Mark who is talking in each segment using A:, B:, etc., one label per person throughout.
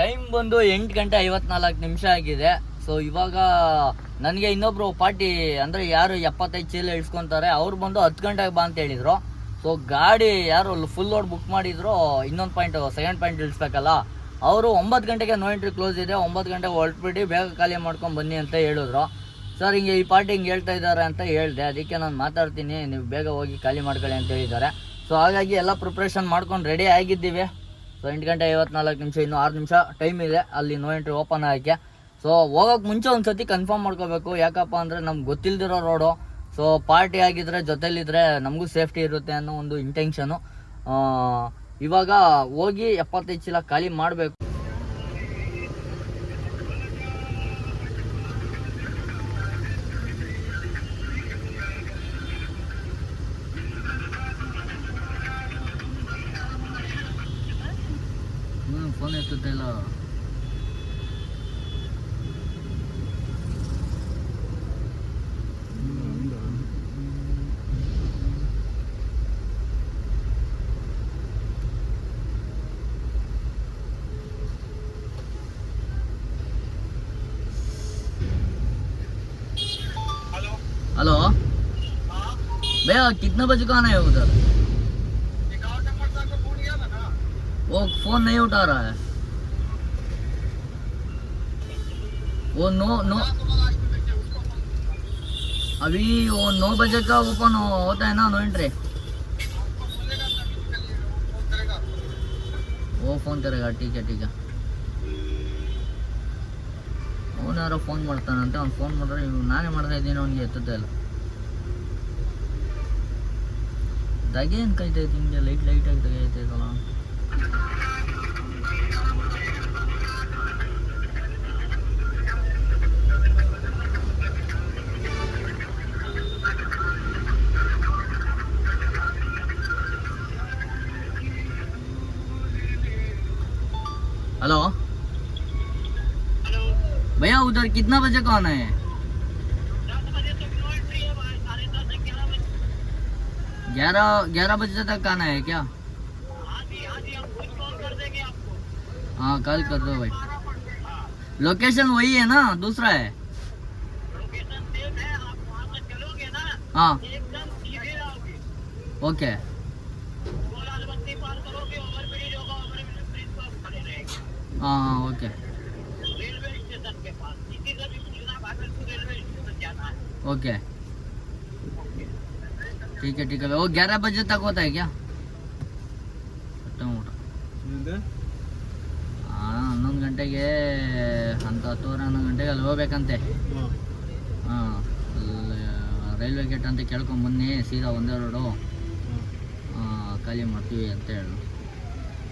A: Time ಬಂದು ಎಂಟು ಗಂಟೆ ಐವತ್ನಾಲ್ಕು ನಿಮಿಷ ಆಗಿದೆ. ಸೊ ಇವಾಗ ನನಗೆ ಇನ್ನೊಬ್ರು ಪಾರ್ಟಿ ಅಂದರೆ ಯಾರು ಎಪ್ಪತ್ತೈದು ಚೀಲ ಇಳಿಸ್ಕೊತಾರೆ, ಅವ್ರು ಬಂದು ಹತ್ತು ಗಂಟೆಗೆ ಬಾ ಅಂತ ಹೇಳಿದ್ರು. ಸೊ ಗಾಡಿ ಯಾರು ಫುಲ್ ಲೋಡ್ ಬುಕ್ ಮಾಡಿದ್ರು, ಇನ್ನೊಂದು ಪಾಯಿಂಟ್ ಸೆಕೆಂಡ್ ಪಾಯಿಂಟ್ ಇಳಿಸ್ಬೇಕಲ್ಲ. ಅವರು ಒಂಬತ್ತು ಗಂಟೆಗೆ ನೋ ಎಂಟ್ರಿ ಕ್ಲೋಸ್ ಇದೆ, ಒಂಬತ್ತು ಗಂಟೆಗೆ ಹೊರಟ್ಬಿಟ್ಟು ಬೇಗ ಖಾಲಿ ಮಾಡ್ಕೊಂಡು ಬನ್ನಿ ಅಂತ ಹೇಳಿದ್ರು. ಸರ್ ಹಿಂಗೆ ಈ ಪಾರ್ಟಿ ಹಿಂಗೆ ಹೇಳ್ತಾ ಇದ್ದಾರೆ ಅಂತ ಹೇಳಿದೆ, ಅದಕ್ಕೆ ನಾನು ಮಾತಾಡ್ತೀನಿ, ನೀವು ಬೇಗ ಹೋಗಿ ಖಾಲಿ ಮಾಡ್ಕೊಳ್ಳಿ ಅಂತ ಹೇಳಿದ್ದಾರೆ. ಸೊ ಹಾಗಾಗಿ ಎಲ್ಲ ಪ್ರಿಪ್ರೇಷನ್ ಮಾಡ್ಕೊಂಡು ರೆಡಿ ಆಗಿದ್ದೀವಿ. ಸೊ ಎಂಟು ಗಂಟೆ ಐವತ್ನಾಲ್ಕು ನಿಮಿಷ, ಇನ್ನೂ ಆರು ನಿಮಿಷ ಟೈಮ್ ಇದೆ. ಅಲ್ಲಿ ನೋ ಎಂಟ್ರಿ ಓಪನ್ ಆಗಕ್ಕೆ. ಸೊ ಹೋಗೋಕೆ ಮುಂಚೆ ಒಂದು ಸತಿ ಕನ್ಫರ್ಮ್ ಮಾಡ್ಕೋಬೇಕು. ಯಾಕಪ್ಪ ಅಂದರೆ ನಮ್ಗೆ ಗೊತ್ತಿಲ್ಲದಿರೋ ರೋಡು ಸೊ ಪಾರ್ಟಿ ಆಗಿದ್ರೆ, ಜೊತೆಲಿದ್ರೆ ನಮಗೂ ಸೇಫ್ಟಿ ಇರುತ್ತೆ ಅನ್ನೋ ಒಂದು ಇಂಟೆನ್ಷನು ಇವಾಗ ಹೋಗಿ ಎಪ್ಪತ್ತೈದು ಚೀಲ ಖಾಲಿ ಮಾಡಬೇಕು. हेलो? भैया कितने बजे का आना है उधर? वो फ़ोन नहीं उठा रहा है। वो नो नो अभी वो नौ बजे का ओपन हो, होता है ना नो एंट्री? वो फ़ोन करेगा ठीक है ठीक है। ಅವನು ಫೋನ್ ಮಾಡ್ತಾನಂತೆ, ಅವ್ನು ಫೋನ್ ಮಾಡಿದ್ರೆ ಇವ್ನು ನಾನೇ ಮಾಡ್ತಾ ಇದ್ದೀನಿ, ಅವ್ನಿಗೆ ಎತ್ತುತ್ತಾ ಇಲ್ಲ. ದಗೆ ಏನು ಕಾಯ್ತಾ ಇದ್ದೀನಿ ಲೈಟ್ ಲೈಟಾಗಿ ತೆಗೆಯುತ್ತೆ उधर कितना बजे का आना है ग्यारह ग्यारह बजे तक आना है क्या? हाँ कल कर दो भाई। लोकेशन वही है ना, दूसरा है? हाँ। ओके हाँ हाँ ओके ओके ठीक है ठीक है वो ग्यारह बजे तक होता है क्या ಟೊಮೊಟೊ ಹಾಂ ಹನ್ನೊಂದು ಗಂಟೆಗೆ ಅಂತ ಹತ್ತುವರೆ ಹನ್ನೊಂದು ಗಂಟೆಗೆ ಅಲ್ಲಿ ಹೋಗ್ಬೇಕಂತೆ ಹಾಂ ರೈಲ್ವೆ ಗೇಟ್ ಅಂತ ಕೇಳ್ಕೊಂಡ್ ಬನ್ನಿ ಸೀದಾ ಒಂದೇ ರೋಡು ಹಾಂ ಖಾಲಿ ಮಾಡ್ತೀವಿ ಅಂತ ಹೇಳು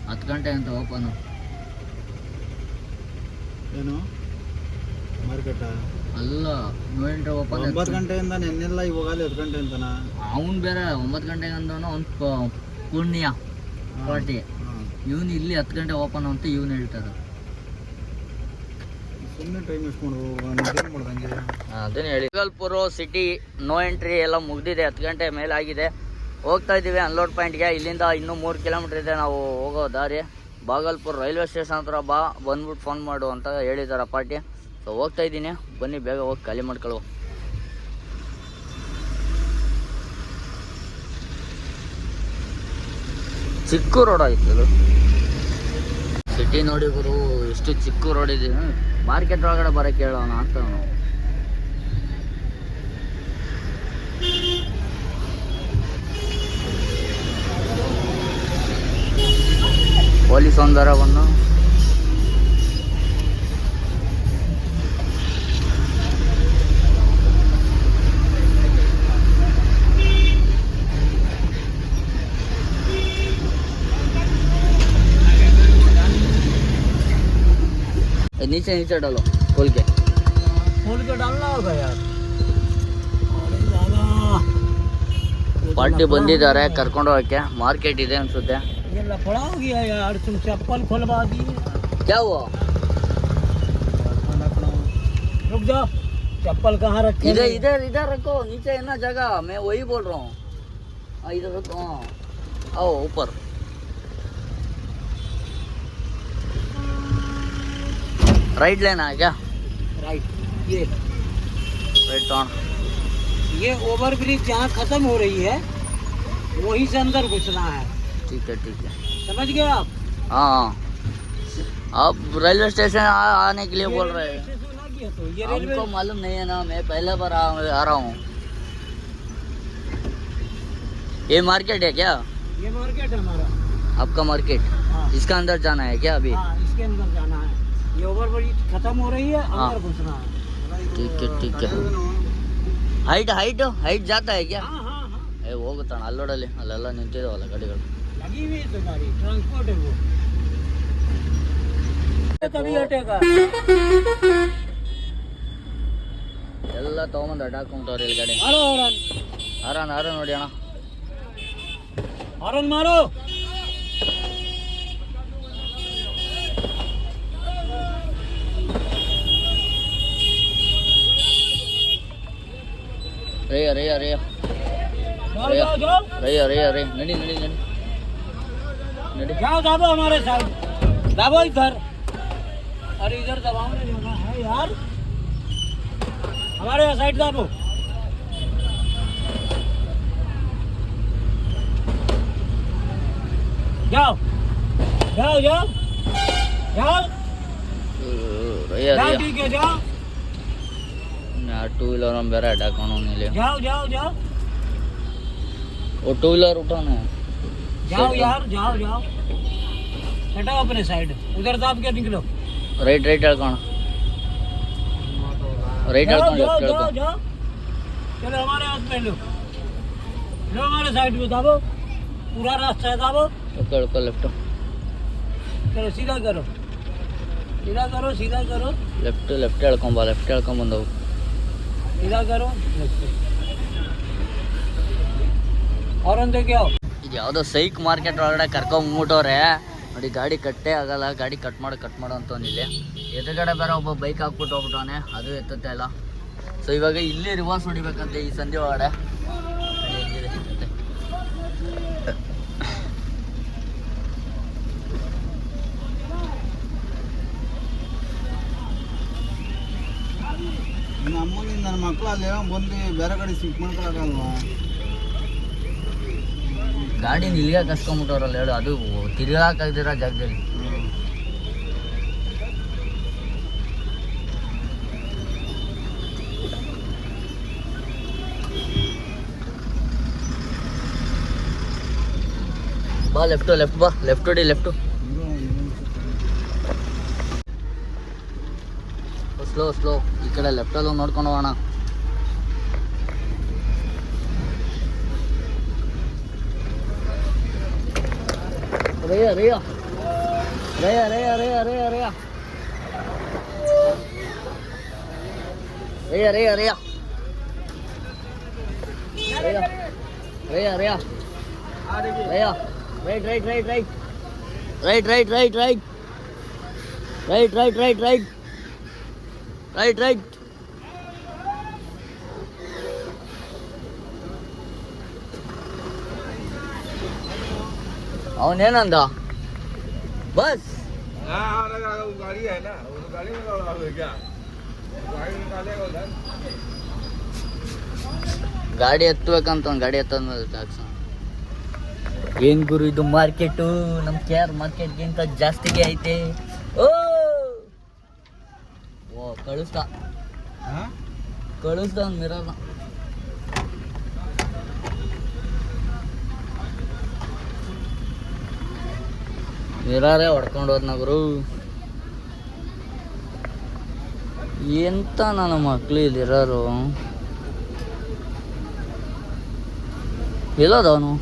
A: ಹತ್ತು ಗಂಟೆ ಅಂತ ಓಪನು
B: ಏನು ಮಾರ್ಕೆಟ
A: ಅಲ್ಲ ನೋ ಎಂಟ್ರಿ ಓಪನ್
B: ಒಂಬತ್ತು ಗಂಟೆಯಿಂದ ನೆನ್ನೆಲ್ಲ ಅಲ್ಲಿ ಹತ್ತು ಗಂಟೆ ಅಂತನ
A: ಅವನು ಬೇರೆ ಒಂಬತ್ತು ಗಂಟೆಗೆ ಅಂದವನು ಅವ್ನು ಪುಣ್ಯ ಪಾರ್ಟಿ ಇವನು ಇಲ್ಲಿ ಹತ್ತು ಗಂಟೆ ಓಪನ್ ಅಂತ ಇವನು ಹೇಳ್ತಾರೆ.
B: ಸುಮ್ಮನೆ ಟೈಮ್ ವೇಸ್ಟ್ ಮಾಡೋದು ನಿದ್ದೆ ಮಾಡ್ದಂಗೆ
A: ಅದನ್ನ ಹೇಳಿ. ಗಲ್ಪುರು ಸಿಟಿ ನೋ ಎಂಟ್ರಿ ಎಲ್ಲ ಮುಗ್ದಿದೆ ಹತ್ತು ಗಂಟೆ ಮೇಲೆ ಆಗಿದೆ. ಹೋಗ್ತಾ ಇದ್ದೀವಿ ಅನ್ಲೋಡ್ ಪಾಯಿಂಟ್ಗೆ ಇಲ್ಲಿಂದ ಇನ್ನೂ ಮೂರು ಕಿಲೋಮೀಟ್ರ್ ಇದೆ ನಾವು ಹೋಗೋ ದಾರಿ. ಬಾಗಲ್ಪುರ್ ರೈಲ್ವೆ ಸ್ಟೇಷನ್ ಹತ್ರ ಬಾ ಬಂದ್ಬಿಟ್ಟು ಫೋನ್ ಮಾಡು ಅಂತ ಹೇಳಿದ್ದಾರೆ ಪಾರ್ಟಿ ಹೋಗ್ತಾ ಇದ್ದೀನಿ. ಬನ್ನಿ, ಬೇಗ ಹೋಗಿ ಖಾಲಿ ಮಾಡ್ಕೊಳ್ಳೋ ಚಿಕ್ಕ ರೋಡ್ ಆಯ್ತು ಇದು. ಸಿಟಿ ನೋಡಿ ಗುರು, ಎಷ್ಟು ಚಿಕ್ಕ ರೋಡ್ ಇದೆ. ಮಾರ್ಕೆಟ್ ಒಳಗಡೆ ಬರಕ್ಕೆ ಹೇಳೋಣ ಅಂತ ನಾನು ಪೊಲೀಸ್ ಒಂದರ नीचे नीचे डालो खोल के
B: खोल के डालना होगा यार
A: ಪಾರ್ಟಿ ಬಂದಿದ್ದಾರೆ ಕರ್ಕೊಂಡು ಹೋಗಕ್ಕೆ ಮಾರ್ಕೆಟ್ ಇದೆ ಅನ್ಸುತ್ತೆ
B: ये लफड़ा हो गया यार तुम चप्पल खुलवा दी
A: क्या हुआ
B: रुक जाओ चप्पल कहाँ रखे
A: इधर इधर इधर रखो नीचे है ना जगह मैं वही बोल रहा हूँ हाँ, इधर रखो हाँ आओ ऊपर राइट लेना है क्या
B: राइट ये।
A: राइट ऑन
B: ये ओवर ब्रिज जहाँ खत्म हो रही है वहीं से अंदर घुसना है।
A: ठीक है ठीक है।
B: समझ गए आप?
A: हाँ आप रेलवे स्टेशन आ, आने के लिए बोल रहे हैं।
B: तो ये
A: हमको मालूम नहीं है ना मैं पहले बार आ, आ रहा हूँ। ये मार्केट है क्या?
B: ये मार्केट है हमारा।
A: आपका मार्केट
B: हाँ।
A: इसका अंदर जाना है क्या अभी?
B: हाँ इसके अंदर जाना है। ये ओवर ब्रिज खत्म हो रही है
A: हाँ।
B: अंदर घुसना है
A: ठीक है ठीक है ಹೈಟ್ ಹೈಟ್ ಹೈಟ್ ಜಾತಾ है क्या
B: हाँ हाँ हाँ
A: ಏ ಹೋಗುತ್ತಾಣ ಅಲ್ಲೋಡಲ್ಲಿ ಅಲ್ಲೆಲ್ಲ ನಿಂತಿದಾವಲ್ಲ ಗಾಡಿಗಳು
B: लगी हुई है तो गाड़ी ट्रांसपोर्ट है वो कभी हटेगा
A: ಎಲ್ಲ ತೊಗೊಂಬಂದು ಅಡ್ಡಾಕೊಂಬಿಟ್ಟವ್ರೆ ಇಲ್ಲಿ ಗಾಡಿ
B: मारो हॉर्न
A: ಆರಾನ್ ಆರ ನೋಡಿ ಅಣ್ಣ
B: हॉर्न मारो રહ્યા રહ્યા
A: રહ્યા રહ્યા રે નડી નડી નડી नडी।
B: जाओ जाओ हमारे साथ। जाओ इधर। अरे इधर दबाओ नहीं होना है यार। हमारे साइड दाबो जाओ। जाओ जाओ। जाओ। जाओ ठीक है जाओ।
A: આ ટુ व्हीलर हम बेरा ढाकणों नहीं ले
B: जाओ जाओ जाओ
A: वो टू व्हीलर उठाना
B: है
A: जाओ
B: यार जाओ जाओ हटाओ अपने साइड उधर से आप क्या
A: निकलो राइट राइट अड़कण
B: राइट
A: अड़कण
B: जाओ जाओ जाओ चलो हमारे हाथ में लो लो हमारे साइड में दाबो पूरा रास्ता है दाबो
A: पकड़ को लेफ़्ट
B: चलो सीधा करो सीधा करो सीधा करो
A: लेफ़्ट लेफ़्ट
B: अड़कों बा लेफ़्ट अड़कों बंद हो ಇದಾದರು
A: ಇದು ಯಾವುದೋ ಸೈಕ್ ಮಾರ್ಕೆಟ್ ಒಳಗಡೆ ಕರ್ಕೊಂಬಿಟ್ಟವ್ರೆ. ನೋಡಿ, ಗಾಡಿ ಕಟ್ಟೇ ಆಗಲ್ಲ, ಗಾಡಿ ಕಟ್ ಮಾಡು ಕಟ್ ಮಾಡು ಅಂತ ಒಂದಿದೆ ಎದುರುಗಡೆ ಬೇರೆ ಒಬ್ಬ ಬೈಕ್ ಹಾಕ್ಬಿಟ್ಟು ಹೋಗ್ಬಿಟ್ಟವನೆ, ಅದು ಎತ್ತತ್ತೆ ಅಲ್ಲ. ಸೊ ಇವಾಗ ಇಲ್ಲಿ ರಿವರ್ಸ್ ಹೊಡಿಬೇಕಂತೆ ಈ ಸಂಧಿ ಒಳಗಡೆ.
B: ನಮ್ಮನಿಂದ ನನ್ನ ಮಕ್ಕಳು ಅಲ್ಲಿ ಬಂದು ಬೇರೆ ಕಡೆ ಸಿಕ್ ಮಾಡ್ಕೊಳಕಲ್ವಾ
A: ಗಾಡಿ ಇಲ್ಲಿಗೆ ಕಸ್ಕೊಂಬಿಟ್ಟವ್ರಲ್ಲ ಹೇಳು, ಅದು ತಿರ್ಗಾಕಾಗ್ದಿರೋ ಜಾಗದಲ್ಲಿ. ಬಾ ಲೆಫ್ಟು ಲೆಫ್ಟ್ ಬಾ ಲೆಫ್ಟ್ ಹೊಡಿ ಲೆಫ್ಟು ಸ್ಲೋ ಸ್ಲೋ ಈ ಕಡೆ ಲೆಫ್ಟಲ್ಲೂ ನೋಡ್ಕೊಂಡು ಹೋಗೋಣ Raya, Raya. Raya, Raya, Raya, Raya, Raya. Raya, Raya, Raya. Raya. Raya, Raya. Raya. Right, right, right, right. Right, right, right, right. Right, right, right, right. Right right ಅವನೇನಂದ? Bus. ಗಾಡಿ ಎತ್ತಬೇಕಂತ ಒಂದು ಗಾಡಿ ಎತ್ತಂದ್ರೆ taxi ಗುರು ಇದು market? ನಮ್ಮ care ಮಾರ್ಕೆಟ್ಗಿಂತ ಜಾಸ್ತಿಗೆ ಐತೆ. ಕಳಿಸ್ದ.
B: ಹಾ?
A: ಕಳಿಸ್ದ ಒಂದು ಮಿರರ್ನ ಮಿರರೇ ಹೊಡ್ಕೊಂಡು ಹೋದ್ನ ಗುರು. ಎಂತ ನನ್ನ ಮಕ್ಳು ಇಲ್ಲಿರೋರು ಎಲ್ಲೋದ ಅವನು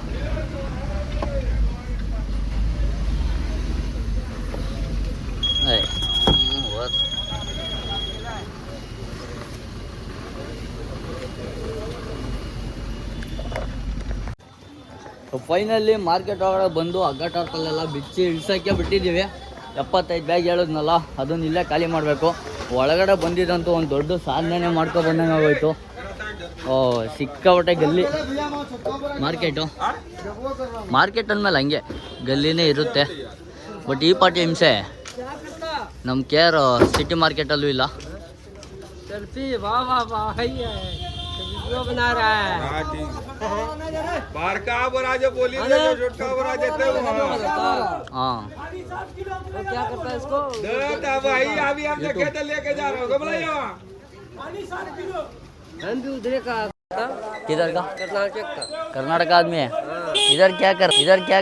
A: ಫೈನಲಿ ಮಾರ್ಕೆಟ್ ಒಳಗಡೆ ಬಂದು ಅಗ್ಗಟಾರ್ಕಲ್ಲೆಲ್ಲ ಬಿಚ್ಚಿ ಇಳಿಸೋಕೆ ಬಿಟ್ಟಿದ್ದೀವಿ. ಎಪ್ಪತ್ತೈದು ಬ್ಯಾಗ್ ಹೇಳಿದ್ನಲ್ಲ, ಅದನ್ನ ಇಲ್ಲೇ ಖಾಲಿ ಮಾಡಬೇಕು. ಒಳಗಡೆ ಬಂದಿದ್ದಂತೂ ಒಂದು ದೊಡ್ಡ ಸಾಧನೆ ಮಾಡ್ಕೊ ಬಂದಂಗೆ ಆಗೋಯ್ತು ಓ, ಸಿಕ್ಕಾಪಟ್ಟೆ ಗಲ್ಲಿ. ಮಾರ್ಕೆಟು ಮಾರ್ಕೆಟ್ ಅಂದಮೇಲೆ ಹಂಗೆ, ಗಲ್ಲಿನೇ ಇರುತ್ತೆ. ಬಟ್ ಈ ಪಾಟಿ ಹಿಂಸೆ ನಮ್ಮ ಕೇರ್ ಸಿಟಿ ಮಾರ್ಕೆಟಲ್ಲೂ ಇಲ್ಲ.
B: वीडियो बना रहा है।
C: बारका बराजे बोली छोटका बराजे
B: वो क्या करता है इसको?
C: भाई अभी हम तो लेके जा रहे हो घबराइयो
B: हम भी उधर का
A: किधर का?
B: कर्नाटक का।
A: कर्नाटक आदमी है? इधर क्या कर इधर क्या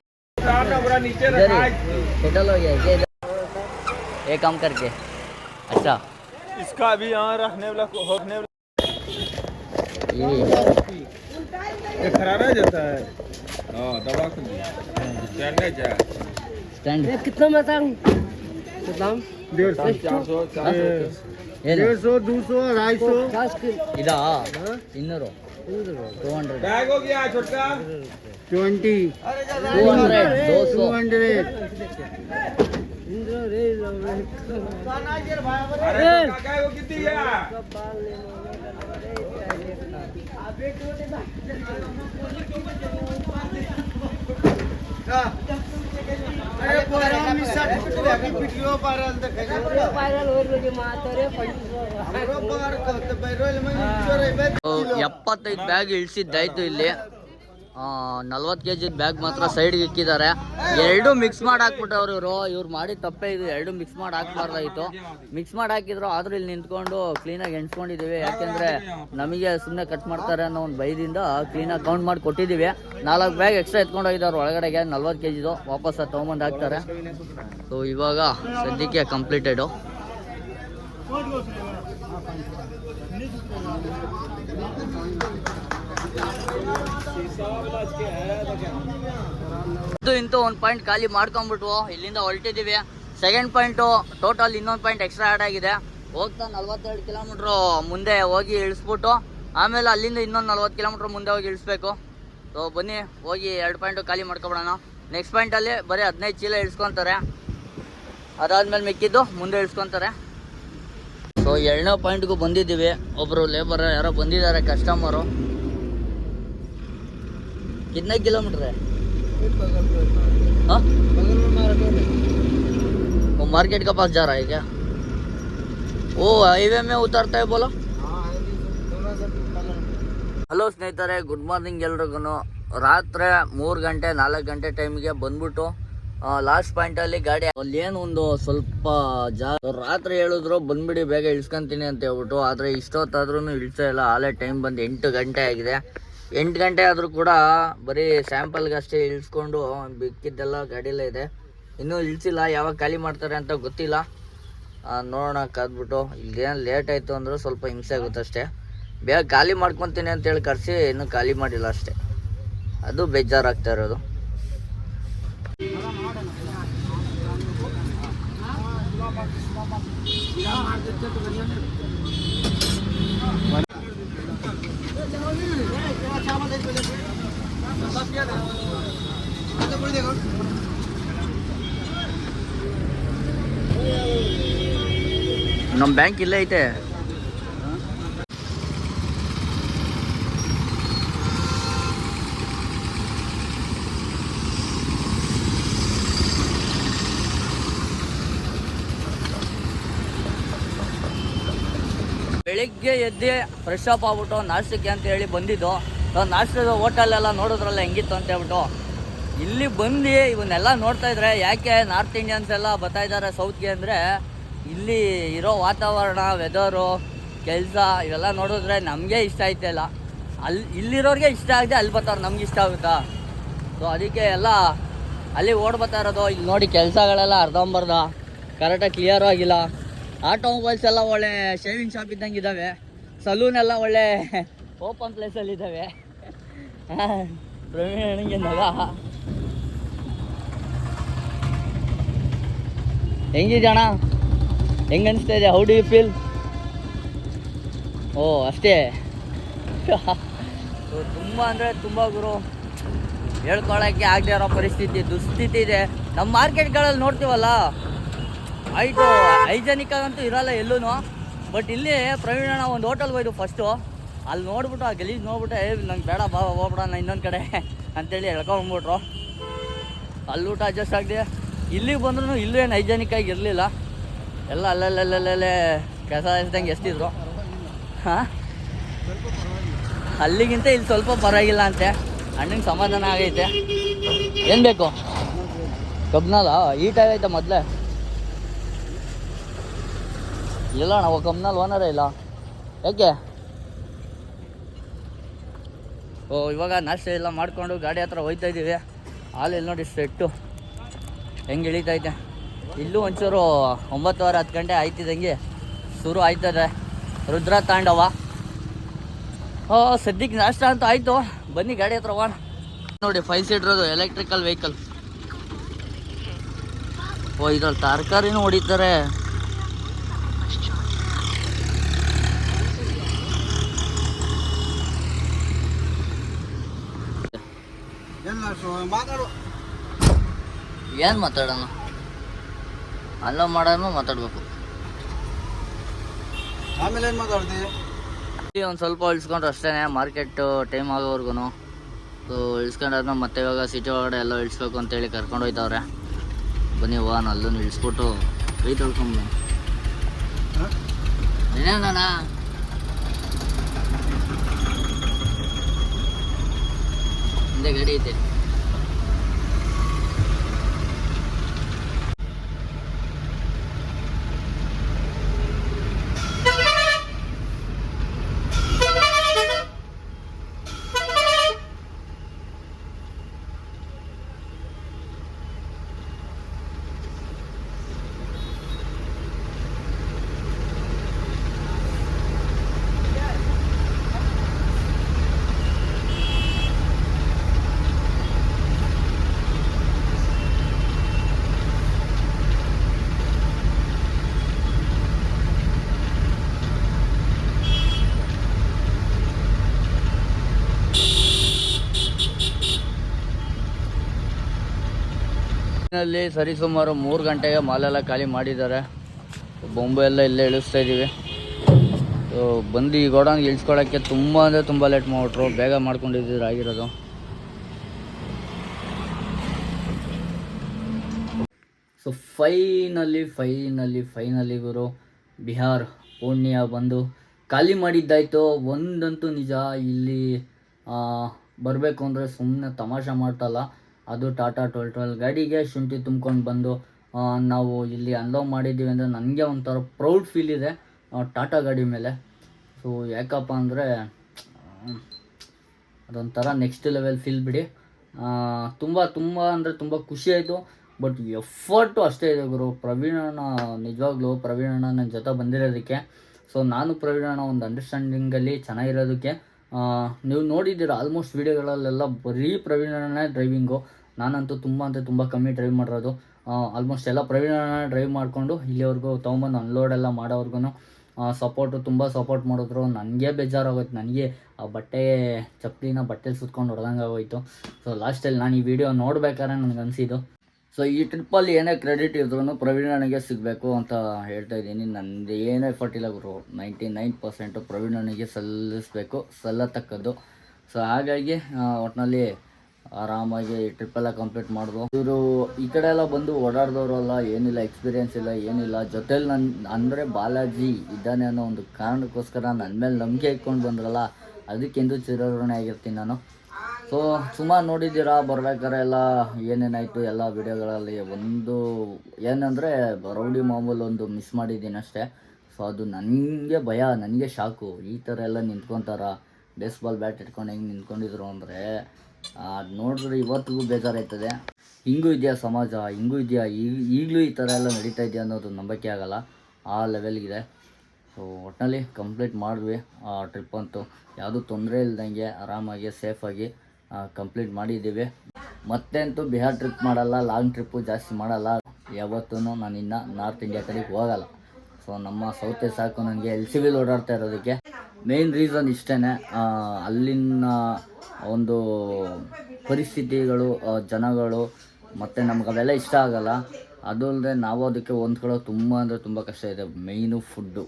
C: बड़ा नीचे
A: इधर सेटल हो गया ये काम करके। अच्छा।
C: इसका अभी यहाँ रखने वाला रखने
A: ये
C: ये खरारा जाता है हाँ दवा कर चढ़ने जा
A: स्टैंड
B: ये कितना में था कितना
C: डेढ़ सौ चार सौ
A: ಏನು
C: सौ दो सौ अढ़ाई सौ
B: पचास के
A: ಇದಾ ಇನ್ನೂರು ಟೂ ಹಂಡ್ರೆಡ್
C: बैग हो गया छोटका
D: ट्वेंटी
A: टू हंड्रेड दो
D: टू
A: सौ
D: हंड्रेड
B: इंद्र रे
C: अरे काका वो कितनी है
A: ಎಪ್ಪತ್ತೈದು ಬ್ಯಾಗ್ ಇಳಿಸಿದ್ದಾಯ್ತು ಇಲ್ಲಿ. ನಲ್ವತ್ತು ಕೆ ಜಿದ ಬ್ಯಾಗ್ ಮಾತ್ರ ಸೈಡ್ಗೆ ಇಕ್ಕಿದ್ದಾರೆ. ಎರಡು ಮಿಕ್ಸ್ ಮಾಡಿ ಹಾಕ್ಬಿಟ್ಟವ್ರು ಇವರು. ಇವ್ರು ಮಾಡಿ ತಪ್ಪೇ ಇದು. ಎರಡು ಮಿಕ್ಸ್ ಮಾಡಿ ಹಾಕ್ಬಾರ್ದಾಯಿತು ಮಿಕ್ಸ್ ಮಾಡಿ ಹಾಕಿದ್ರು ಆದ್ರೂ ಇಲ್ಲಿ ನಿಂತ್ಕೊಂಡು ಕ್ಲೀನಾಗಿ ಎಣ್ಸ್ಕೊಂಡಿದ್ದೀವಿ ಯಾಕೆಂದ್ರೆ ನಮಗೆ ಸುಮ್ಮನೆ ಕಟ್ ಮಾಡ್ತಾರೆ ಅನ್ನೋ ಒಂದು ಭಯದಿಂದ ಕ್ಲೀನಾಗಿ ಕೌಂಟ್ ಮಾಡಿ ಕೊಟ್ಟಿದ್ದೀವಿ ನಾಲ್ಕು ಬ್ಯಾಗ್ ಎಕ್ಸ್ಟ್ರಾ ಎತ್ಕೊಂಡು ಹೋಗಿದ್ದಾರೆ ಒಳಗಡೆಗೆ. ನಲ್ವತ್ತು ಕೆ ಜಿದು ವಾಪಸ್ ತೊಗೊಂಬಂದು ಹಾಕ್ತಾರೆ. ಸೊ ಇವಾಗ ಸದ್ಯಕ್ಕೆ ಕಂಪ್ಲೀಟೆಡು ಇದು ಇಂತೂ ಒಂದು ಪಾಯಿಂಟ್ ಖಾಲಿ ಮಾಡ್ಕೊಂಡ್ಬಿಟ್ವು. ಇಲ್ಲಿಂದ ಹೊರಟಿದ್ದೀವಿ ಸೆಕೆಂಡ್ ಪಾಯಿಂಟು ಟೋಟಲ್ ಇನ್ನೊಂದು ಪಾಯಿಂಟ್ ಎಕ್ಸ್ಟ್ರಾ ಆ್ಯಡ್ ಆಗಿದೆ. ಹೋಗ್ತಾ ನಲ್ವತ್ತೆರಡು ಕಿಲೋಮೀಟ್ರು ಮುಂದೆ ಹೋಗಿ ಇಳಿಸ್ಬಿಟ್ಟು, ಆಮೇಲೆ ಅಲ್ಲಿಂದ ಇನ್ನೊಂದು ನಲ್ವತ್ತು ಕಿಲೋಮೀಟ್ರ್ ಮುಂದೆ ಹೋಗಿ ಇಳಿಸ್ಬೇಕು. ಸೊ ಬನ್ನಿ, ಹೋಗಿ ಎರಡು ಪಾಯಿಂಟು ಖಾಲಿ ಮಾಡ್ಕೊಬಿಡೋಣ. ನೆಕ್ಸ್ಟ್ ಪಾಯಿಂಟಲ್ಲಿ ಬರೀ ಹದಿನೈದು ಚೀಲ ಇಳಿಸ್ಕೊತಾರೆ. ಅದಾದ್ಮೇಲೆ ಮಿಕ್ಕಿದ್ದು ಮುಂದೆ ಇಳಿಸ್ಕೊತಾರೆ. ಸೊ ಎರಡನೇ ಪಾಯಿಂಟ್ಗೂ ಬಂದಿದ್ದೀವಿ. ಒಬ್ಬರು ಲೇಬರ್ ಯಾರೋ ಬಂದಿದ್ದಾರೆ ಕಸ್ಟಮರು कितने किलोमीटर है हाँ वो मार्केट के पास जा रहा है क्या वो हाईवे में उतरता है बोलो ಹಲೋ ಸ್ನೇಹಿತರೆ ಗುಡ್ ಮಾರ್ನಿಂಗ್ ಎಲ್ರಿಗೂ ರಾತ್ರಿ ಮೂರು ಗಂಟೆ ನಾಲ್ಕು ಗಂಟೆ ಟೈಮಿಗೆ ಬಂದ್ಬಿಟ್ಟು ಲಾಸ್ಟ್ ಪಾಯಿಂಟಲ್ಲಿ ಗಾಡಿ ಅಲ್ಲಿ ಏನು ಒಂದು ಸ್ವಲ್ಪ ಜಾ ರಾತ್ರಿ ಹೇಳಿದ್ರು ಬಂದ್ಬಿಡಿ ಬೇಗ ಇಳಿಸ್ಕೊಂತೀನಿ ಅಂತ ಹೇಳ್ಬಿಟ್ಟು ಆದರೆ ಇಷ್ಟೊತ್ತಾದ್ರೂ ಇಳಿಸೇ ಇಲ್ಲ ಆಲೇ ಟೈಮ್ ಬಂದು ಎಂಟು ಗಂಟೆ ಆಗಿದೆ ಎಂಟು ಗಂಟೆ ಆದರೂ ಕೂಡ ಬರೀ ಸ್ಯಾಂಪಲ್ಗೆ ಅಷ್ಟೇ ಇಳಿಸ್ಕೊಂಡು ಬಿಕ್ಕಿದ್ದೆಲ್ಲ ಗಾಡಿಯಲ್ಲೇ ಇದೆ. ಇನ್ನೂ ಇಳಿಸಿಲ್ಲ, ಯಾವಾಗ ಖಾಲಿ ಮಾಡ್ತಾರೆ ಅಂತ ಗೊತ್ತಿಲ್ಲ. ನೋಡೋಣ, ಕಾದ್ಬಿಟ್ಟು. ಇಲ್ಲೇನು ಲೇಟ್ ಆಯಿತು ಅಂದರೂ ಸ್ವಲ್ಪ ಹಿಂಸೆ ಆಗುತ್ತೆ ಅಷ್ಟೇ. ಬೇಗ ಖಾಲಿ ಮಾಡ್ಕೊತೀನಿ ಅಂತೇಳಿ ಕರೆಸಿ, ಇನ್ನೂ ಖಾಲಿ ಮಾಡಿಲ್ಲ ಅಷ್ಟೇ. ಅದು ಬೇಜಾರಾಗ್ತಾ ಇರೋದು. ನಮ್ಮ ಬ್ಯಾಂಕ್ ಇಲ್ಲೇ ಐತೆ. ಬೆಳಿಗ್ಗೆ ಎದ್ದೆ ಫ್ರೆಶ್ ಅಪ್ ಆಗ್ಬಿಟ್ಟು ನಾಷ್ಟಕ್ಕೆ ಅಂತ ಹೇಳಿ ಬಂದಿದ್ದು. ನಾಷ್ಟದ ಹೋಟೆಲೆಲ್ಲ ನೋಡಿದ್ರಲ್ಲ ಹೆಂಗಿತ್ತು ಅಂತ ಹೇಳ್ಬಿಟ್ಟು. ಇಲ್ಲಿ ಬಂದು ಇವನ್ನೆಲ್ಲ ನೋಡ್ತಾ ಇದ್ರೆ ಯಾಕೆ ನಾರ್ತ್ ಇಂಡಿಯನ್ಸ್ ಎಲ್ಲ ಬರ್ತಾ ಇದ್ದಾರೆ ಸೌತ್ಗೆ ಅಂದರೆ ಇಲ್ಲಿ ಇರೋ ವಾತಾವರಣ ವೆದರು ಕೆಲಸ ಇವೆಲ್ಲ ನೋಡಿದ್ರೆ ನಮಗೆ ಇಷ್ಟ ಆಯ್ತಲ್ಲ ಅಲ್ಲಿ ಇಲ್ಲಿರೋರಿಗೆ ಇಷ್ಟ ಆಗಿದೆ ಅಲ್ಲಿ ಬರ್ತಾರೆ, ನಮ್ಗೆ ಇಷ್ಟ ಆಗುತ್ತಾ? ಸೊ ಅದಕ್ಕೆ ಎಲ್ಲ ಅಲ್ಲಿ ಓಡ್ ಬರ್ತಾ ಇರೋದು. ಇಲ್ಲಿ ನೋಡಿ ಕೆಲಸಗಳೆಲ್ಲ ಅರ್ಧಂಬರ್ಧ ಕರೆಕ್ಟಾಗಿ ಕ್ಲಿಯರ್ ಆಗಿಲ್ಲ. ಆಟೋಮೊಬೈಲ್ಸ್ ಎಲ್ಲ ಒಳ್ಳೆ ಶೇವಿಂಗ್ ಶಾಪ್ ಇದ್ದಂಗೆ ಇದ್ದಾವೆ ಸಲೂನ್ ಎಲ್ಲ ಒಳ್ಳೆ ಓಪನ್ ಇದ್ದಾವೆ. ಪ್ರವೀಣ್ ಅಣ್ಣಂಗೆ ನಗ. ಹೆಂಗಿದೆ ಅಣ್ಣ? ಅನಿಸ್ತಾ ಇದೆ? ಹೌ ಡು ಯು ಫೀಲ್ ಓ, ಅಷ್ಟೇ. ತುಂಬ ಅಂದರೆ ತುಂಬ ಗುರು. ಹೇಳ್ಕೊಳಕ್ಕೆ ಆಗದೆ ಇರೋ ಪರಿಸ್ಥಿತಿ, ದುಸ್ಥಿತಿ ಇದೆ. ನಮ್ಮ ಮಾರ್ಕೆಟ್ಗಳಲ್ಲಿ ನೋಡ್ತೀವಲ್ಲ? ಆಯಿತು, ಹೈಜೆನಿಕ್ ಆಗಂತೂ ಇರಲ್ಲ ಎಲ್ಲೂ ಬಟ್ ಇಲ್ಲಿ ಪ್ರವೀಣಣ್ಣ ಒಂದು ಹೋಟೆಲ್ಗೆ ಹೋಯ್ತು ಫಸ್ಟು ಅಲ್ಲಿ ನೋಡ್ಬಿಟ್ಟು, ಆ ಗಲೀಜ್ ನೋಡ್ಬಿಟ್ಟು, ಏ, ನಂಗೆ ಬೇಡ, ಬಾ ಹೋಗ್ಬಿಡೋಣ ಇನ್ನೊಂದು ಕಡೆ ಅಂತೇಳಿ ಹೇಳ್ಕೊಂಬಿಟ್ರು ಅಲ್ಲಿ ಊಟ ಅಡ್ಜಸ್ಟ್ ಆಗಿದೆ. ಇಲ್ಲಿಗೆ ಬಂದ್ರೂ ಇಲ್ಲೂ ಏನು ಆಗಿ ಇರಲಿಲ್ಲ. ಎಲ್ಲ ಅಲ್ಲಲ್ಲಲ್ಲೇ ಕೆಲಸ ಇದ್ದಂಗೆ ಎಷ್ಟಿದ್ರು ಹಾಂ? ಅಲ್ಲಿಗಿಂತ ಇಲ್ಲಿ ಸ್ವಲ್ಪ ಪರವಾಗಿಲ್ಲ ಅಂತೆ. ಅಣ್ಣಂಗೆ ಸಮಾಧಾನ ಆಗೈತೆ. ಏನು ಬೇಕು? ಕಬ್ನಲ್ಲ ಈಟ್ ಆಗೈತೆ ಮೊದಲೇ. ಇಲ್ಲ ನಾವು ಕಬ್ನಲ್ಲಿ ಓನರೇ ಇಲ್ಲ. ಯಾಕೆ? ಓ, ಇವಾಗ ನಾಷ್ಟ ಎಲ್ಲ ಮಾಡಿಕೊಂಡು ಗಾಡಿ ಹತ್ರ ಹೋಯ್ತಾ ಇದ್ದೀವಿ. ಇಲ್ಲಿ ನೋಡಿ ಸೆಟ್ಟು. ಹೆಂಗೆ ಇಳಿತೈತೆ ಇಲ್ಲೂ ಒಂಚೂರು ಒಂಬತ್ತುವರೆ, ಹತ್ತು ಗಂಟೆ ಆಯ್ತಿದ್ದಂಗೆ ಶುರು ಆಯ್ತದೆ. ರುದ್ರ ತಾಂಡವ. ಓ, ಸದ್ಯಕ್ಕೆ ನಾಷ್ಟ ಅಂತ ಆಯಿತು. ಬನ್ನಿ ಗಾಡಿ ಹತ್ರ ಹೋಗೋಣ. ನೋಡಿ ಫೈವ್ ಸೀಟ್ರದು ಎಲೆಕ್ಟ್ರಿಕಲ್ ವೆಹಿಕಲ್ ಓ, ಇದ್ರಲ್ಲಿ ತರಕಾರಿನೂ ಹೊಡಿತಾರೆ. ಏನು ಮಾತಾಡೋಣ? ಅಲ್ಲ ಮಾಡೋಣ ಮಾತಾಡ್ಬೇಕು.
D: ಆಮೇಲೆ ಏನು ಮಾತಾಡ್ತೀವಿ
A: ಒಂದು ಸ್ವಲ್ಪ ಇಳಿಸ್ಕೊಂಡ್ರೆ ಅಷ್ಟೇ ಮಾರ್ಕೆಟ್ ಟೈಮ್ ಆಗೋವರೆಗೂ ಸೊ ಇಳಿಸ್ಕೊಂಡಾದ್ಮೇಲೆ ಮತ್ತೆ ಇವಾಗ ಸಿಟಿ ಒಳಗಡೆ ಎಲ್ಲ ಇಳಿಸ್ಬೇಕು ಅಂತೇಳಿ ಕರ್ಕೊಂಡು ಹೋಯ್ತವ್ರೆ. ಬನ್ನಿ ಹೋಗೋಣ ಅಲ್ಲೂ ಇಳಿಸ್ಬಿಟ್ಟು ಕೈ ತೊಳ್ಕೊಂಬ ಏನೇನ ಹಿಂದೆ ಗಾಡಿ ಐತೆ ಲ್ಲಿ ಸರಿಸುಮಾರು ಮೂರು ಗಂಟೆಗೆ ಮಾಲೆಲ್ಲ ಖಾಲಿ ಮಾಡಿದ್ದಾರೆ. ಬೊಂಬೆ ಎಲ್ಲ ಇಲ್ಲೇ ಇಳಿಸ್ತಾ ಇದ್ದೀವಿ. ಸೊ ಬಂದು ಈ ಗೋಡನ್ಗೆ ಇಳಿಸ್ಕೊಳ್ಳೋಕ್ಕೆ ತುಂಬ ಅಂದರೆ ತುಂಬ ಲೇಟ್ ಮಾಡಿಬಿಟ್ರು ಬೇಗ ಮಾಡ್ಕೊಂಡಿದ್ದೀರ ಆಗಿರೋದು. ಸೊ ಫೈನಲ್ಲಿ ಫೈನಲ್ಲಿ ಫೈನಲ್ಲಿ ಗುರು, ಬಿಹಾರ್ ಪೂರ್ಣಿಯ ಬಂದು ಖಾಲಿ ಮಾಡಿದ್ದಾಯಿತು. ಒಂದಂತೂ ನಿಜ, ಇಲ್ಲಿ ಬರಬೇಕು ಅಂದರೆ ಸುಮ್ಮನೆ ತಮಾಷೆ ಮಾಡ್ತಲ್ಲ. ಅದು ಟಾಟಾ ಟ್ವೆಲ್ ಟ್ವೆಲ್ ಗಾಡಿಗೆ ಶುಂಠಿ ತುಂಬ್ಕೊಂಡು ಬಂದು ನಾವು ಇಲ್ಲಿ ಅನ್ಲೋ ಮಾಡಿದ್ದೀವಿ ಅಂದರೆ ನನಗೆ ಒಂಥರ ಪ್ರೌಡ್ ಫೀಲ್ ಇದೆ ಟಾಟಾ ಗಾಡಿ ಮೇಲೆ. ಸೊ ಯಾಕಪ್ಪ ಅಂದರೆ, ಅದೊಂಥರ ನೆಕ್ಸ್ಟ್ ಲೆವೆಲ್ ಫೀಲ್ ಬಿಡಿ. ತುಂಬ ತುಂಬ ಅಂದರೆ ತುಂಬ ಖುಷಿ ಆಯಿತು. ಬಟ್ ಎಫರ್ಟು ಅಷ್ಟೇ ಇದೆ ಗುರು. ಪ್ರವೀಣನ ನಿಜವಾಗ್ಲೂ ಪ್ರವೀಣನ ನನ್ನ ಜೊತೆ ಬಂದಿರೋದಕ್ಕೆ. ಸೊ ನಾನು ಪ್ರವೀಣಣ್ಣ ಒಂದು ಅಂಡರ್ಸ್ಟ್ಯಾಂಡಿಂಗಲ್ಲಿ ಚೆನ್ನಾಗಿರೋದಕ್ಕೆ. ನೀವು ನೋಡಿದ್ದೀರ ಆಲ್ಮೋಸ್ಟ್ ವೀಡಿಯೋಗಳಲ್ಲೆಲ್ಲ ಬರೀ ಪ್ರವೀಣನೇ ಡ್ರೈವಿಂಗು ನಾನಂತೂ ತುಂಬ ಅಂದರೆ ತುಂಬ ಕಮ್ಮಿ ಡ್ರೈವ್ ಮಾಡಿರೋದು. ಆಲ್ಮೋಸ್ಟ್ ಎಲ್ಲ ಪ್ರವೀಣನ ಡ್ರೈವ್ ಮಾಡಿಕೊಂಡು ಇಲ್ಲಿವರೆಗೂ ತೊಗೊಂಬಂದು ಅನ್ಲೋಡ್ ಎಲ್ಲ ಮಾಡೋವರೆಗೂ ಸಪೋರ್ಟು ತುಂಬ ಸಪೋರ್ಟ್ ಮಾಡಿದ್ರು. ನನಗೆ ಬೇಜಾರಾಗೋಯ್ತು. ನನಗೆ ಆ ಬಟ್ಟೆ, ಚಪ್ಪಲಿನ ಬಟ್ಟೆಲಿ ಸುತ್ಕೊಂಡು ಹೊಡೆದಂಗೆ ಆಗೋಯ್ತು ಸೊ ಲಾಸ್ಟಲ್ಲಿ ನಾನು ಈ ವಿಡಿಯೋ ನೋಡ್ಬೇಕಾದ್ರೆ ನನಗೆ ಅನಿಸಿದ್ದು ಸೊ ಈ ಟ್ರಿಪ್ಪಲ್ಲಿ ಏನೇ ಕ್ರೆಡಿಟ್ ಇದ್ರೂ ಪ್ರವೀಣನಿಗೆ ಸಿಗಬೇಕು ಅಂತ ಹೇಳ್ತಾ ಇದ್ದೀನಿ. ನಂದು ಏನೇ ಎಫರ್ಟ್ ಇಲ್ಲ ಗುರು. ನೈಂಟಿ ನೈನ್ ಪರ್ಸೆಂಟು ಪ್ರವೀಣನಿಗೆ ಸಲ್ಲಿಸಬೇಕು, ಸಲ್ಲತಕ್ಕದ್ದು. ಸೊ ಹಾಗಾಗಿ ಒಟ್ಟಿನಲ್ಲಿ ಆರಾಮಾಗಿ ಈ ಟ್ರಿಪ್ಪೆಲ್ಲ ಕಂಪ್ಲೀಟ್ ಮಾಡಿದ್ರು ಇವರು ಈ ಕಡೆ ಎಲ್ಲ ಬಂದು ಓಡಾಡಿದವರಲ್ಲ ಏನಿಲ್ಲ ಎಕ್ಸ್ಪೀರಿಯೆನ್ಸ್ ಇಲ್ಲ, ಏನಿಲ್ಲ. ಜೊತೇಲಿ ನನ್ನ ಅಂದರೆ ಬಾಲಾಜಿ ಇದ್ದಾನೆ ಅನ್ನೋ ಒಂದು ಕಾರಣಕ್ಕೋಸ್ಕರ ನನ್ನ ಮೇಲೆ ನಂಬಿಕೆ ಇಟ್ಕೊಂಡು ಬಂದ್ರಲ್ಲ, ಅದಕ್ಕೆಂದು ಚಿರಋಣಿ ಆಗಿರ್ತೀನಿ ನಾನು. ಸೊ ಸುಮಾರು ನೋಡಿದ್ದೀರಾ? ಬರ್ಬೇಕಾದ್ರೆ ಎಲ್ಲ ಏನೇನಾಯಿತು ಎಲ್ಲ ವಿಡಿಯೋಗಳಲ್ಲಿ? ಒಂದು ಏನಂದರೆ, ರೌಡಿ ಮಾಮೂಲು ಒಂದು ಮಿಸ್ ಮಾಡಿದ್ದೀನಿ ಅಷ್ಟೇ. ಸೊ ಅದು ನನಗೆ ಭಯ ನನಗೆ ಶಾಕು. ಈ ಥರ ಎಲ್ಲ ನಿಂತ್ಕೊತಾರ? ಬೇಸ್ಬಾಲ್ ಬ್ಯಾಟ್ ಇಟ್ಕೊಂಡು ಹೆಂಗೆ ನಿಂತ್ಕೊಂಡಿದ್ರು ಅಂದರೆ ಅದು ನೋಡಿದ್ರೆ ಇವತ್ತಿಗೂ ಬೇಜಾರಾಯ್ತದೆ. ಹಿಂಗೂ ಇದೆಯಾ ಸಮಾಜ? ಹಿಂಗೂ ಇದೆಯಾ? ಈಗ ಈಗಲೂ ಈ ಥರ ಎಲ್ಲ ನಡೀತಾ ಇದೆಯಾ ಅನ್ನೋದು ನಂಬಿಕೆ ಆಗಲ್ಲ. ಆ ಲೆವೆಲ್ಗಿದೆ ಸೊ ಒಟ್ಟಿನಲ್ಲಿ ಕಂಪ್ಲೀಟ್ ಮಾಡಿದ್ವಿ ಆ ಟ್ರಿಪ್ ಅಂತೂ. ಯಾವುದೂ ತೊಂದರೆ ಇಲ್ದಂಗೆ ಆರಾಮಾಗಿ ಸೇಫಾಗಿ ಕಂಪ್ಲೀಟ್ ಮಾಡಿದ್ದೀವಿ. ಮತ್ತೆ ಅಂತೂ ಬಿಹಾರ್ ಟ್ರಿಪ್ ಮಾಡಲ್ಲ ಲಾಂಗ್ ಟ್ರಿಪ್ಪು ಜಾಸ್ತಿ ಮಾಡಲ್ಲ. ಯಾವತ್ತೂ ನಾನು ಇನ್ನು ನಾರ್ತ್ ಇಂಡಿಯಾ ಕಡೆಗೆ ಹೋಗಲ್ಲ. ಸೊ ನಮ್ಮ ಸೌತೆ ಸಾಕು ನನಗೆ ಎಲ್ ಸಿ ವಿಲ್ ಓಡಾಡ್ತಾ ಇರೋದಕ್ಕೆ. ಮೇನ್ ರೀಸನ್ ಇಷ್ಟೇ ಅಲ್ಲಿನ ಒಂದು ಪರಿಸ್ಥಿತಿಗಳು ಜನಗಳು, ಮತ್ತು ನಮ್ಗೆ ಅವೆಲ್ಲ ಇಷ್ಟ ಆಗಲ್ಲ. ಅದು ಅಲ್ಲದೆ ನಾವು ಅದಕ್ಕೆ ಹೊಂದ್ಕೊಳ್ಳೋದು ತುಂಬ ಅಂದರೆ ತುಂಬ ಕಷ್ಟ ಇದೆ. ಮೇಯ್ನು ಫುಡ್ಡು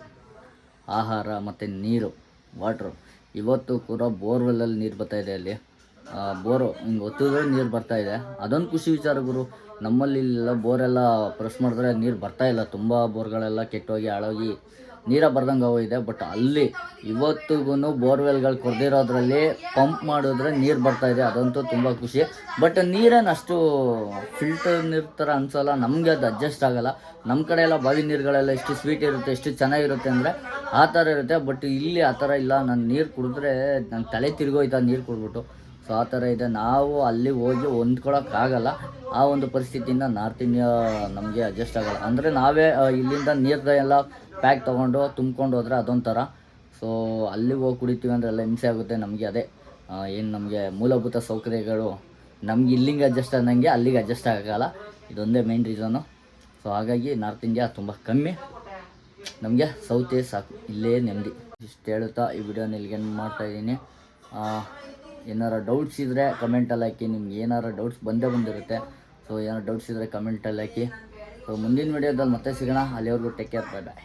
A: ಆಹಾರ ಮತ್ತು ನೀರು ವಾಟ್ರು ಇವತ್ತು ಕೂಡ ಬೋರ್ವೆಲ್ಲಲ್ಲಿ ನೀರು ಬರ್ತಾಯಿದೆ ಅಲ್ಲಿ. ಬೋರು. ಹಿಂಗೆ ಒತ್ತಿದ್ರೆ ನೀರು ಬರ್ತಾ ಇದೆ. ಅದೊಂದು ಖುಷಿ ವಿಚಾರ ಗುರು. ನಮ್ಮಲ್ಲಿ ಇಲ್ಲೆಲ್ಲ ಬೋರೆಲ್ಲ ಪ್ರೆಸ್ ಮಾಡಿದ್ರೆ ನೀರು ಬರ್ತಾ ಇಲ್ಲ. ತುಂಬ ಬೋರ್ಗಳೆಲ್ಲ ಕೆಟ್ಟೋಗಿ, ಹಾಳೋಗಿ ನೀರ ಬರ್ದಂಗೆ ಹೋಗಿದೆ. ಬಟ್ ಅಲ್ಲಿ ಇವತ್ತಿಗೂ ಬೋರ್ವೆಲ್ಗಳು ಕೊರೆದಿರೋದ್ರಲ್ಲಿ ಪಂಪ್ ಮಾಡಿದ್ರೆ ನೀರು ಬರ್ತಾ ಇದೆ. ಅದಂತೂ ತುಂಬ ಖುಷಿ. ಬಟ್ ನೀರೇನು ಅಷ್ಟು ಫಿಲ್ಟರ್ ನೀರು ಥರ ಅನ್ಸಲ್ಲ. ನಮಗೆ ಅದು ಅಡ್ಜಸ್ಟ್ ಆಗೋಲ್ಲ. ನಮ್ಮ ಕಡೆ ಎಲ್ಲ ಬಾವಿ ನೀರುಗಳೆಲ್ಲ ಎಷ್ಟು ಸ್ವೀಟ್ ಇರುತ್ತೆ, ಎಷ್ಟು ಚೆನ್ನಾಗಿರುತ್ತೆ ಅಂದರೆ ಆ ಥರ ಇರುತ್ತೆ. ಬಟ್ ಇಲ್ಲಿ ಆ ಥರ ಇಲ್ಲ. ನಾನು ನೀರು ಕುಡಿದ್ರೆ ನನ್ನ ತಲೆ ತಿರುಗೋಯ್ತಾ ನೀರು ಕುಡ್ಬಿಟ್ಟು. ಸೊ ಆ ಥರ ಇದೆ. ನಾವು ಅಲ್ಲಿ ಹೋಗಿ ಹೊಂದ್ಕೊಳಕ್ಕಾಗಲ್ಲ. ಆ ಒಂದು ಪರಿಸ್ಥಿತಿಯಿಂದ ನಾರ್ತ್ ಇಂಡಿಯಾ ನಮಗೆ ಅಡ್ಜಸ್ಟ್ ಆಗಲ್ಲ. ಅಂದರೆ ನಾವೇ ಇಲ್ಲಿಂದ ನೀರ್ದ ಎಲ್ಲ ಪ್ಯಾಕ್ ತೊಗೊಂಡು ತುಂಬ್ಕೊಂಡು ಹೋದರೆ ಅದೊಂಥರ. ಸೊ ಅಲ್ಲಿಗೆ ಹೋಗಿ ಕುಡಿತೀವಿ ಅಂದರೆ ಎಲ್ಲ ಹಿಂಸೆ ಆಗುತ್ತೆ ನಮಗೆ ಅದೇ. ಏನು ನಮಗೆ ಮೂಲಭೂತ ಸೌಕರ್ಯಗಳು ನಮ್ಗೆ ಇಲ್ಲಿಗೆ ಅಡ್ಜಸ್ಟ್ ಆದಂಗೆ ಅಲ್ಲಿಗೆ ಅಡ್ಜಸ್ಟ್ ಆಗಲ್ಲ. ಇದೊಂದೇ ಮೇನ್ ರೀಸನು ಸೊ ಹಾಗಾಗಿ ನಾರ್ತ್ ಇಂಡಿಯಾ ತುಂಬ ಕಮ್ಮಿ. ನಮಗೆ ಸೌತೇ ಸಾಕು. ಇಲ್ಲೇ ನೆಮ್ಮದಿ. ಇಷ್ಟು ಹೇಳುತ್ತಾ ಈ ವಿಡಿಯೋನ ಇಲ್ಲಿಗೆ ಮಾಡ್ತಾ ಇದ್ದೀನಿ. ಏನಾರ ಡೌಟ್ಸ್ ಇದ್ದರೆ ಕಮೆಂಟಲ್ಲಿ ಹಾಕಿ, ನಿಮ್ಗೆ ಏನಾರ ಡೌಟ್ಸ್ ಬಂದೇ ಬಂದಿರುತ್ತೆ. ಸೊ ಏನಾರು ಡೌಟ್ಸ್ ಇದ್ದರೆ ಕಮೆಂಟಲ್ಲಿ ಹಾಕಿ. ಸೊ ಮುಂದಿನ ವಿಡಿಯೋದಲ್ಲಿ ಮತ್ತೆ ಸಿಗೋಣ. ಅಲ್ಲಿವರೆಗೂ ಟೇಕ್ ಕೇರ್ ಬಾಯ್ ಬಾಯ್